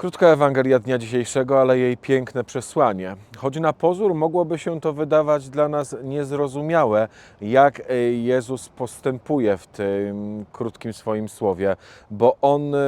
Krótka Ewangelia dnia dzisiejszego, ale jej piękne przesłanie. Choć na pozór mogłoby się to wydawać dla nas niezrozumiałe, jak e, Jezus postępuje w tym krótkim swoim słowie, bo On, e,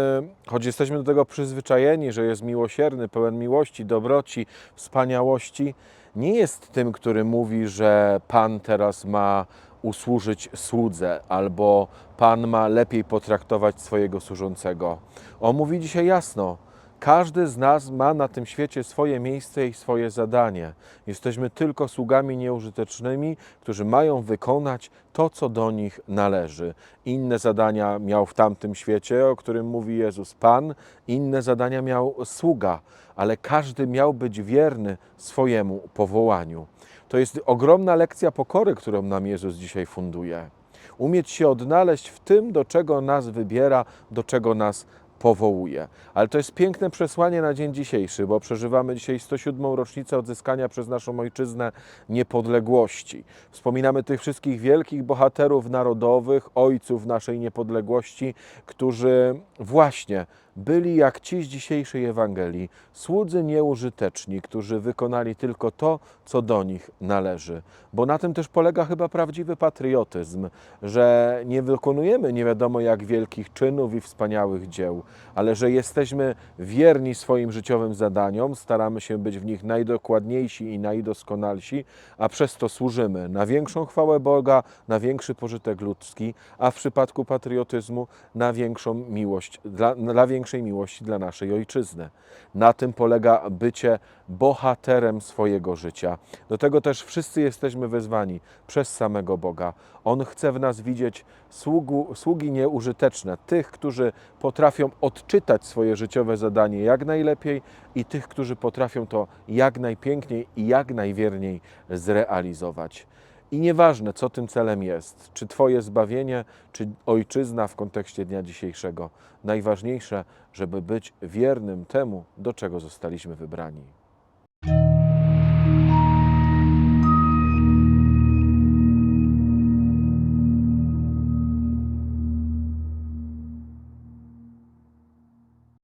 choć jesteśmy do tego przyzwyczajeni, że jest miłosierny, pełen miłości, dobroci, wspaniałości, nie jest tym, który mówi, że Pan teraz ma usłużyć słudze, albo Pan ma lepiej potraktować swojego służącego. On mówi dzisiaj jasno, każdy z nas ma na tym świecie swoje miejsce i swoje zadanie. Jesteśmy tylko sługami nieużytecznymi, którzy mają wykonać to, co do nich należy. Inne zadania miał w tamtym świecie, o którym mówi Jezus Pan, inne zadania miał sługa, ale każdy miał być wierny swojemu powołaniu. To jest ogromna lekcja pokory, którą nam Jezus dzisiaj funduje. Umieć się odnaleźć w tym, do czego nas wybiera, do czego nas powołuje. Ale to jest piękne przesłanie na dzień dzisiejszy, bo przeżywamy dzisiaj 107. rocznicę odzyskania przez naszą ojczyznę niepodległości. Wspominamy tych wszystkich wielkich bohaterów narodowych, ojców naszej niepodległości, którzy właśnie byli jak ci z dzisiejszej Ewangelii, słudzy nieużyteczni, którzy wykonali tylko to, co do nich należy. Bo na tym też polega chyba prawdziwy patriotyzm, że nie wykonujemy nie wiadomo jak wielkich czynów i wspaniałych dzieł, ale że jesteśmy wierni swoim życiowym zadaniom, staramy się być w nich najdokładniejsi i najdoskonalsi, a przez to służymy na większą chwałę Boga, na większy pożytek ludzki, a w przypadku patriotyzmu na większą miłość, dla, dla większej miłości dla naszej ojczyzny. Na tym polega bycie bohaterem swojego życia. Do tego też wszyscy jesteśmy wezwani przez samego Boga. On chce w nas widzieć sługu, sługi nieużyteczne, tych, którzy potrafią odczytać swoje życiowe zadanie jak najlepiej i tych, którzy potrafią to jak najpiękniej i jak najwierniej zrealizować. I nieważne, co tym celem jest, czy Twoje zbawienie, czy ojczyzna w kontekście dnia dzisiejszego. Najważniejsze, żeby być wiernym temu, do czego zostaliśmy wybrani.